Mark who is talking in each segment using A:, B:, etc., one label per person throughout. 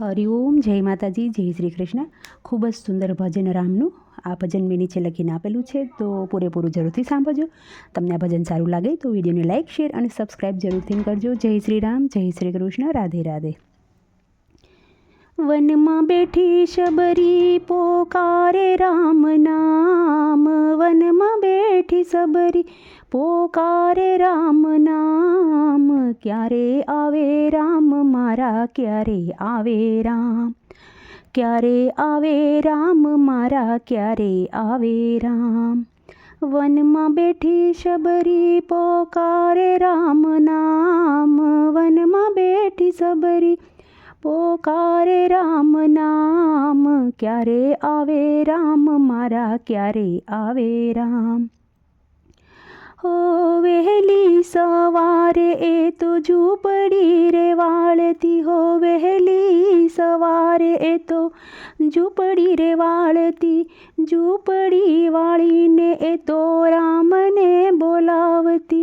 A: હરિઓમ જય માતાજી, જય શ્રી કૃષ્ણ ખૂબ જ સુંદર ભજન રામનું આ ભજન મેં નીચે લખીને આપેલું છે, તો પૂરેપૂરું જરૂરથી સાંભળજો. તમને આ ભજન સારું લાગે તો વિડીયોને લાઇક, શેર અને સબસ્ક્રાઈબ જરૂરથી કરજો. જય શ્રી રામ જય શ્રી કૃષ્ણ રાધે રાધે. વનમાં બેઠી શબરી પોકારે રામ નામ વનમાં શબરી પોકારે રામ નામ. ક્યારે આવે રામ? મારા ક્યારે આવે રામ? ક્યારે આવે રામ? મારા ક્યારે આવે રામ? વનમાં બેઠી શબરી પોકારે રામ નામ. વનમાં બેઠી શબરી પોકારે રામ નામ. ક્યારે આવે રામ? મારા ક્યારે આવે રામ? હો વહેલી સવારે એ તો ઝૂંપડી રે વાળતી હો વહેલી સવારે એ તો ઝૂંપડી રે વાળતી, ઝૂંપડી વાળીને એ તો રામને બોલાવતી,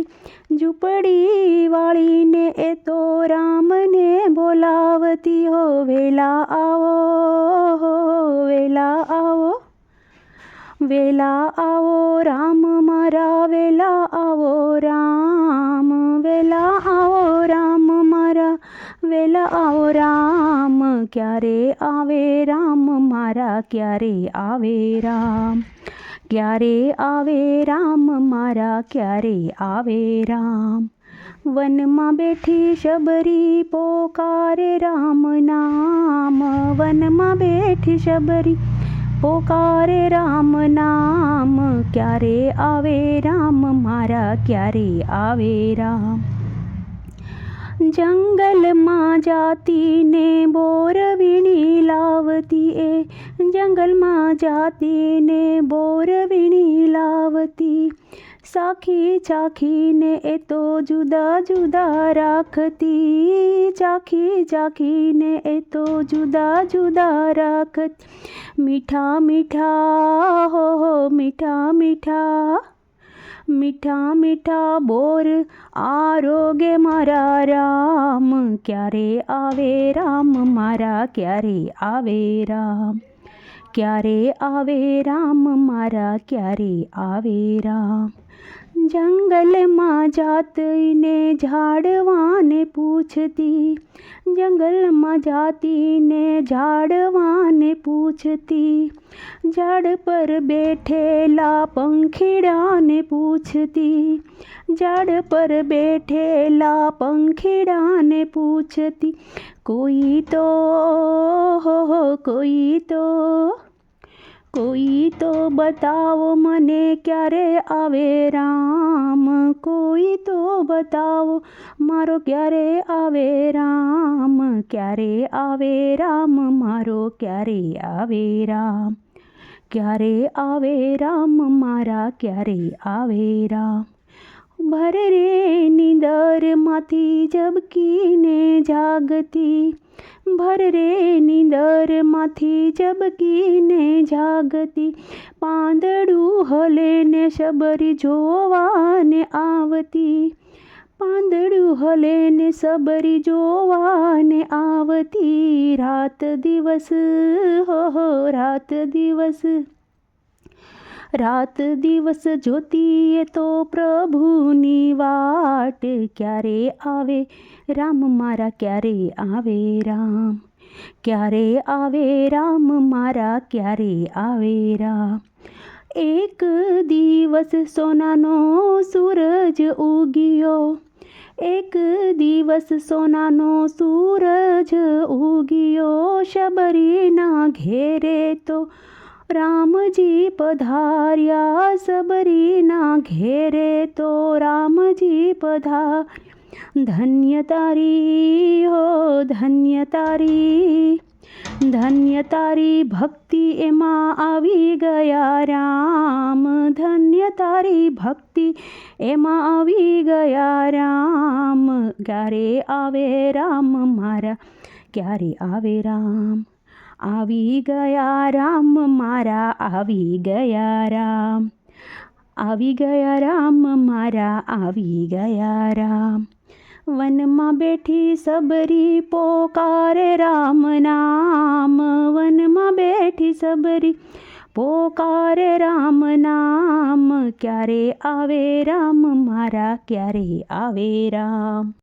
A: ઝૂંપડી વાળીને એ તો રામને બોલાવતી, હો વેલા આવો, હો વેલા વેલા આવો રામ મારા વેલા આવો રામ વેલા આવો રામ મારા વેલા આવો રામ ક્યારે આવે રામ મારા ક્યારે આવે રામ ક્યારે આવે રામ મારા ક્યારે આવે રામ વનમાં બેઠી શબરી પોકારે રામ નામ વનમાં બેઠી શબરી પોકારે રામ નામ, ક્યારે આવે રામ? મારા ક્યારે આવે રામ? જંગલમાં જાતીને બોરવીણી લાવતી એ, જંગલમાં જાતીને બોરવીણી લાવતી સાખી ચાખીને એ તો જુદા જુદા રાખતી. ચાખી ચાખીને એ તો જુદા જુદા રાખતી. મીઠા મીઠા, હો હો, મીઠા મીઠા. મીઠા મીઠા બોર આરોગે મારા રામ. ક્યારે આવે રામ? મારા ક્યારે આવે રામ? ક્યારે આવે રામ? મારા ક્યારે આવે રામ? જંગલમાં જાતીને ઝાડવાને પૂછતી, જંગલમાં જાતીને ઝાડવાને પૂછતી, ઝાડ પર બેઠેલા પંખીડાને પૂછતી, ઝાડ પર બેઠેલા પંખીડાને પૂછતી, કોઈ તો, હો કોઈ તો કોઈ તો બતાવો મને ક્યારે આવે રામ? કોઈ તો બતાવો મારો ક્યારે આવે રામ? ક્યારે આવે રામ? મારો ક્યારે આવે રામ? ક્યારે આવે રામ? મારા ક્યારે આવે રામ? ભરે રે નીંદરમાંથી ઝબકીને જાગતી ભર રે નીંદરમાંથી ઝબકીને જાગતી. પાંદડું હલે ને શબરી જોવાને આવતી. પાંદડું હલે ને સબરી જોવાને આવતી. રાત દિવસ હો રાત દિવસ. રાત દિવસ જોતીએ તો પ્રભુની વાટ ક્યારે આવે? રામ મારા ક્યારે આવે રામ? ક્યારે આવે રામ મારા ક્યારે આવે રામ? એક દિવસ સોનાનો સૂરજ ઉગ્યો. એક દિવસ સોનાનો સૂરજ ઉગ્યો. શબરીના ઘેરે તો રામજી પધાર્યા, સબરીના ઘેરે તો રામજી પધાર ધન્ય તારી, હો ધન્ય તારી ધન્ય તારી ભક્તિ એમાં આવી ગયા રામ. ધન્ય તારી ભક્તિ એમાં આવી ગયા રામ. ક્યારે આવે રામ મારા? ક્યારે આવે રામ? આવી ગયા રામ, મારા આવી ગયા રામ. આવી ગયા રામ, મારા આવી ગયા રામ. વનમાં બેઠી સબરી પોકારે રામ નામ. વનમાં બેઠી સબરી પોકારે રામ નામ. ક્યારે આવે રામ, મારા ક્યારે આવે રામ?